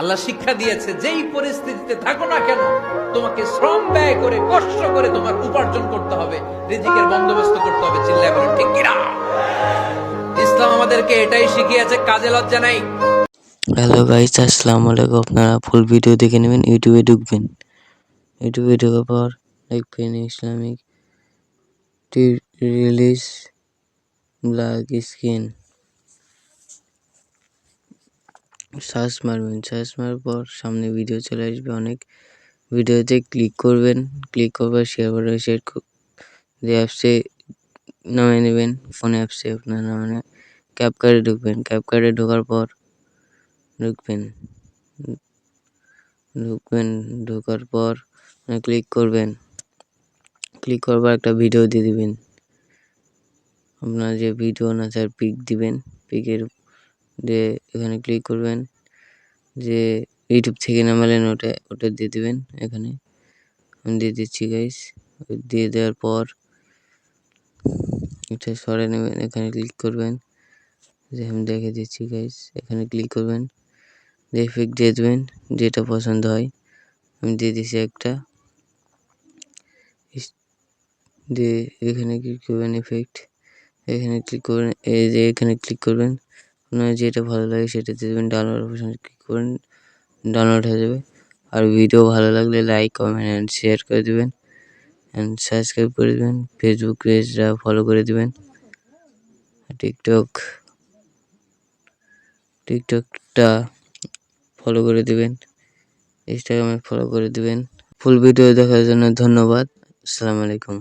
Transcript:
আল্লাহ শিক্ষা দিয়েছে, যেই পরিস্থিতিতে থাকো না কেন, তোমাকে শ্রম ব্যয় করে, কষ্ট করে তোমার উপার্জন করতে হবে, রিজিকের বন্দোবস্ত করতে হবে, চিল্লায় বলেন, ঠিক কিনা? ইসলাম আমাদেরকে এটাই শিখিয়েছে, কাজে লজ্জা নাই। হ্যালো গাইস, আসসালামু আলাইকুম। আপনারা ফুল ভিডিও দেখে নেবেন ইউটিউবে ঢুকবেন। ইউটিউবে ঢোকার পর লিখবেন Islamic release black screen search মারবেন সার্চ মারার পর সামনে ভিডিও চলে আসবে অনেক। ভিডিওতে ক্লিক করবেন ক্লিক করবার শেয়ার বাটনে শেয়ার যে অ্যাপসে নামিয়ে নেবেন ফোনে অ্যাপসে আপনার নামানো। ক্যাপকার্ডে ঢুকবেন ক্যাপকার্ডে ঢোকার পর ঢুকবেন। ঢুকবেন, ঢোকার পর ক্লিক করবেন। ক্লিক করবার একটা ভিডিও দিয়ে দিবেন। আপনার যে ভিডিও না তার পিক দিবেন পিকের দিয়ে এখানে ক্লিক করবেন। যে ইউটিউব থেকে নামালেন ওটা ওটা দিয়ে দেবেন এখানে। আমি দিয়ে দিচ্ছি গাইস দিয়ে দেওয়ার পর এটা সরে নেবেন, এখানে ক্লিক করবেন। যে আমি দেখে দিচ্ছি গাইস এখানে ক্লিক করবেন। যে ইফেক্ট দিয়ে দেবেন, যেটা পছন্দ হয়, আমি দিয়ে দিছি একটা। দিয়ে এখানে ক্লিক করবেন এফেক্ট এখানে ক্লিক করবেন, এই যে এখানে ক্লিক করবেন। আপনার যেটা ভালো লাগে সেটা দেবেন ডাউনলোড অপশন ক্লিক করুন ডাউনলোড হয়ে যাবে। আর ভিডিও ভালো লাগলে লাইক কমেন্ট অ্যান্ড শেয়ার করে দেবেন। অ্যান্ড সাবস্ক্রাইব করে দেবেন ফেসবুক পেজটা ফলো করে দেবেন। টিকটক টিকটকটা ফলো করে দেবেন। ইনস্টাগ্রামে ফলো করে দেবেন। ফুল ভিডিও দেখার জন্য ধন্যবাদ। আসসালামু আলাইকুম।